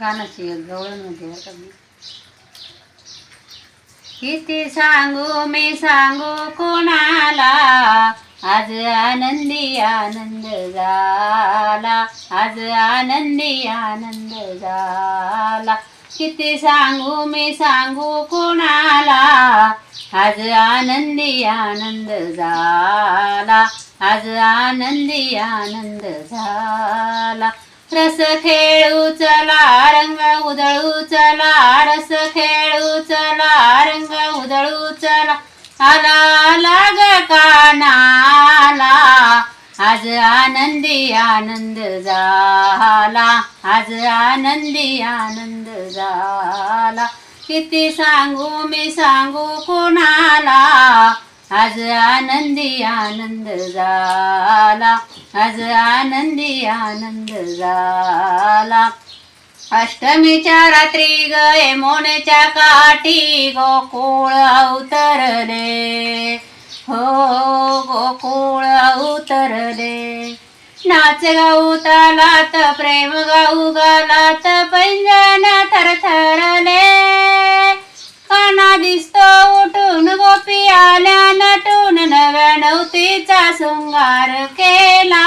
कानाची एक गवळण बरं का मी. किती सांगू मी सांगू कोणाला? आज आनंदी आनंद झाला. आज आनंदी आनंद झाला. किती सांगू मी सांगू कोणाला? आज आनंदी आनंद झाला. आज आनंदी आनंद झाला. रस खेळू चला रंग उधळू चला रस खेळू चला रंग उधळू चला. आला लाग कानाला आज आनंदी आनंद झाला. आज आनंदी आनंद झाला. किती सांगू मी सांगू कोणाला? आज आनंदी आनंद झाला. आज आनंदी आनंद झाला. अष्टमीच्या रात्री गये मोनेच्या काठी गोकुळ अवतरले. हो गोकुळ अवतरले. नाच गाऊ तालात प्रेम गाऊ गालात पैन नव्या शृंगार केला.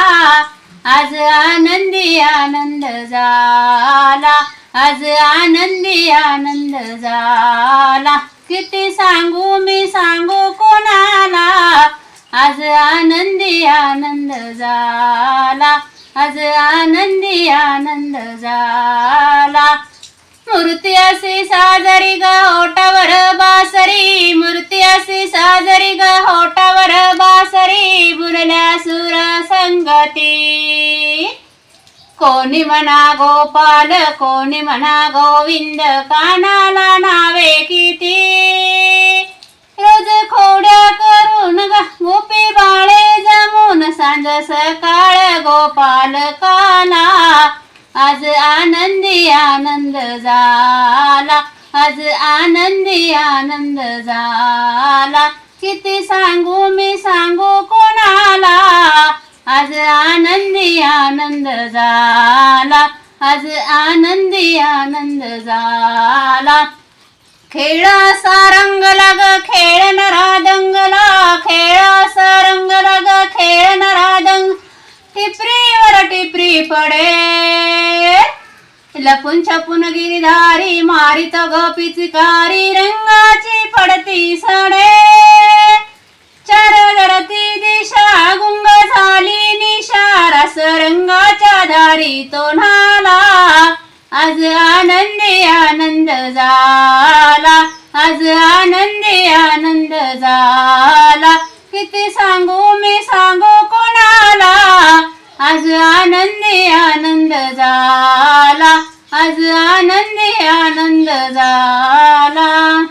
आज आनंदी आनंद झाला. आज आनंदी आनंद झाला. किती सांगू मी सांगू कोणाला? आज आनंदी आनंद झाला. आज आनंदी आनंद झाला. मूर्ती अशी साजरी ग होटावर बासरी. मूर्ती अशी साजरी ग होटावर संगती. कोणी म्हणा गोपाल कोणी म्हणा गोविंद कानाला नावे किती? रोज खोड्या करून गोपी बाळे जमून सांज सकाळ गोपाल काला. आज आनंदी आनंद झाला आज आनंदी आनंद झाला. किती सांगू मी सांगू कोणाला? आनंदी आनंद झाला. आज आनंदी आनंद झाला. खेळ असा रंगला खेळ नरा दंगला खेळ असा रंगला खेळ नरा दंग. टिपरीवर टिपरी पडे. लपून छपून गिरधारी मारित ग पिचकारी. रंगाची पडती सडे. आधारी तोणाला तो न्हाला आज आनंदी आनंद झाला. आज आनंदी आनंद झाला. किती सांगू मी सांगू कोणाला? आज आनंदी आनंद झाला. आज आनंदी आनंद झाला.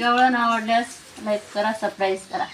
गवळण आवडल्यास लाईक करा सबस्क्राईब करा.